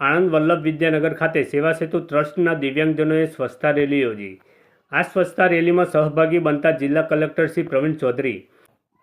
આણંદ વલ્લભ વિદ્યાનગર ખાતે સેવા સેતુ ટ્રસ્ટના દિવ્યાંગજનોએ સ્વચ્છતા રેલી યોજી. આ સ્વચ્છતા રેલીમાં સહભાગી બનતા જિલ્લા કલેક્ટર શ્રી પ્રવીણ ચૌધરી,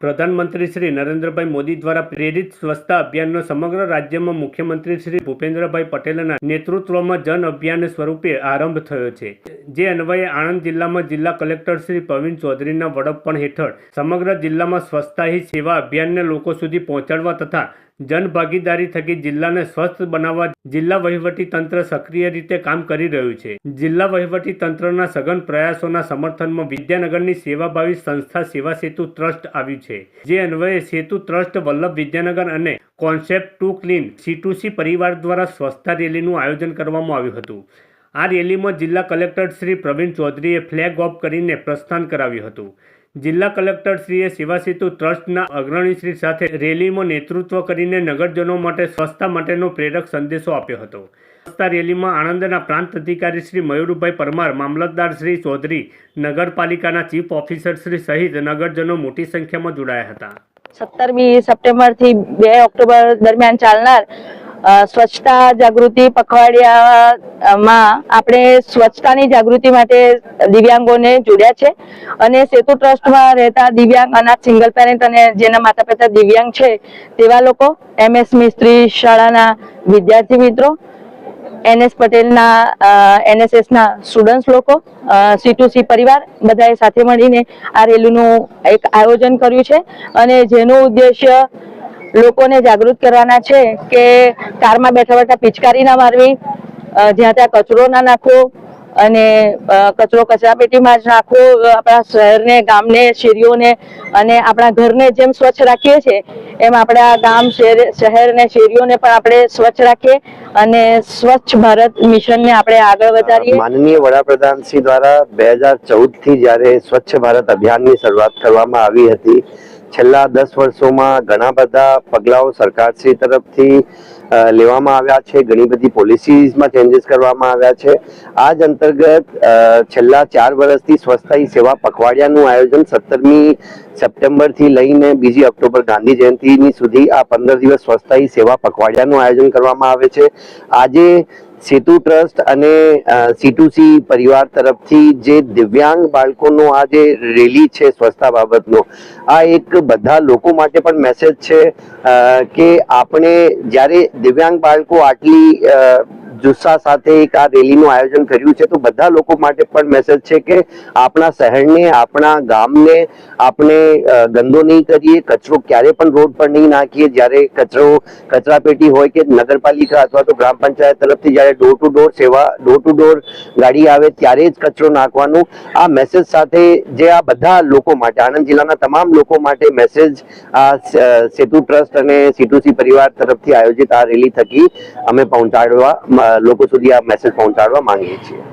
પ્રધાનમંત્રી શ્રી નરેન્દ્રભાઈ મોદી દ્વારા પ્રેરિત સ્વચ્છતા અભિયાનનો સમગ્ર રાજ્યમાં મુખ્યમંત્રી શ્રી ભૂપેન્દ્રભાઈ પટેલના નેતૃત્વમાં જન અભિયાન સ્વરૂપે આરંભ થયો છે. જે અન્વયે આણંદ જિલ્લામાં જિલ્લા કલેક્ટર શ્રી પ્રવીણ ચૌધરીના વડપણ હેઠળ સમગ્ર જિલ્લામાં સ્વચ્છતા હી સેવા અભિયાનને લોકો સુધી પહોંચાડવા તથા જનભાગીદારી થકી જિલ્લાને સ્વસ્થ બનાવવા જિલ્લા વહીવટી તંત્ર સક્રિય રીતે કામ કરી રહ્યું છે. જિલ્લા વહીવટી તંત્રના સઘન પ્રયાસોના સમર્થનમાં વિદ્યાનગરની સેવાભાવી સંસ્થા સેવા સેતુ ટ્રસ્ટ આવ્યું છે, જે અન્વયે સેતુ ટ્રસ્ટ, વલ્લભ વિદ્યાનગર અને કોન્સેપ્ટ ટુ ક્લીન સી પરિવાર દ્વારા સ્વચ્છતા રેલીનું આયોજન કરવામાં આવ્યું હતું. આ રેલીમાં જિલ્લા કલેક્ટર શ્રી પ્રવીણ ચૌધરીએ ફ્લેગ ઓફ કરીને પ્રસ્થાન કરાવ્યું હતું. જિલ્લા કલેક્ટરશ્રીએ સેવા ટ્રસ્ટના અગ્રણીશ્રી સાથે રેલીમાં નેતૃત્વ કરીને નગરજનો માટે સ્વચ્છતા માટેનો પ્રેરક સંદેશો આપ્યો હતો. સ્વચ્છતા રેલીમાં આણંદના પ્રાંત અધિકારી શ્રી મયુરભાઈ પરમાર, મામલતદાર શ્રી ચૌધરી, નગરપાલિકાના ચીફ ઓફિસર શ્રી સહિત નગરજનો મોટી સંખ્યામાં જોડાયા હતા. સત્તરમી સપ્ટેમ્બરથી બે ઓક્ટોબર દરમિયાન ચાલનાર સ્વચ્છતા જાગૃતિ પખવાડિયામાં આપણે સ્વચ્છતાની જાગૃતિ માટે દિવ્યાંગોને જોડ્યા છે અને સેતુ ટ્રસ્ટમાં રહેતા દિવ્યાંગ અનાથ સિંગલ પેરેન્ટ અને જેના માતા પિતા દિવ્યાંગ છે તેવા લોકો એમએસ મિસ્ત્રી, શાળાના વિદ્યાર્થી મિત્રો, એનએસ પટેલના એનએસએસ ના સ્ટુડન્ટ્સ લોકો સી સી પરિવાર બધાએ સાથે મળીને આ રેલીનું એક આયોજન કર્યું છે અને જેનો ઉદ્દેશ્ય લોકોને જાગૃત કરવાના છે કે કારમાં બેઠા બેઠા પિચકારી ના મારવી જ્યાં ત્યાં કચરો ના નાખવો અને કચરો કચરાપેટીમાં જ નાખવો આપણા શહેરને, ગામને, શેરીઓને અને આપણા ઘરને જેમ સ્વચ્છ રાખીએ છીએ, એમ આપણા ગામ શહેર શહેરને શેરીઓને પણ આપણે સ્વચ્છ રાખીએ અને સ્વચ્છ ભારત મિશનને આપણે આગળ વધારીએ. માનનીય વડાપ્રધાન શ્રી દ્વારા બે હજાર ચૌદથી જ્યારે સ્વચ્છ ભારત અભિયાનની શરૂઆત કરવામાં આવી હતી છેલ્લા દસ વર્ષોમાં ઘણા બધા પગલાઓ સરકારશ્રી તરફથી લેવામાં આવ્યા છે. ઘણી બધી પોલિસીઝમાં ચેન્જીસ કરવામાં આવ્યા છે. આ જ અંતર્ગત છેલ્લા ચાર વર્ષથી સ્વચ્છતા સેવા પખવાડિયાનું આયોજન સત્તરમી સપ્ટેમ્બરથી લઈને બીજી ઓક્ટોબર ગાંધી જયંતિની સુધી આ પંદર દિવસ સ્વચ્છતા સેવા પખવાડિયાનું આયોજન કરવામાં આવે છે. આજે સેતુ ટ્રસ્ટ અને સી પરિવાર તરફથી જે દિવ્યાંગ બાળકોનો આ જે રેલી છે સ્વચ્છતા બાબતનો, આ એક બધા લોકો માટે પણ મેસેજ છે કે આપણે જ્યારે દિવ્યાંગ બાળકો આટલી જુસ્સા સાથે એક આ રેલીનું આયોજન કર્યું છે. તો બધા લોકો માટે પણ મેસેજ છે કે આપણા શહેરને, આપણા ગામને આપણે ગંદો નહીં કરીએ, કચરો ક્યારે પણ રોડ પર નહીં નાખીએ. જ્યારે કચરો, કચરાપેટી હોય કે નગરપાલિકા અથવા તો ગ્રામ પંચાયત તરફથી જ્યારે ડોર ટુ ડોર સેવા ડોર ટુ ડોર ગાડી આવે ત્યારે જ કચરો નાખવાનું. આ મેસેજ સાથે જે આ બધા લોકો માટે, આણંદ જિલ્લાના તમામ લોકો માટે મેસેજ આ સેતુ ટ્રસ્ટ અને સીટુસી પરિવાર તરફથી આયોજિત આ રેલી થકી અમે પહોંચાડવા લોકો સુધી આ મેસેજ પહોંચાડવા માંગીએ છીએ.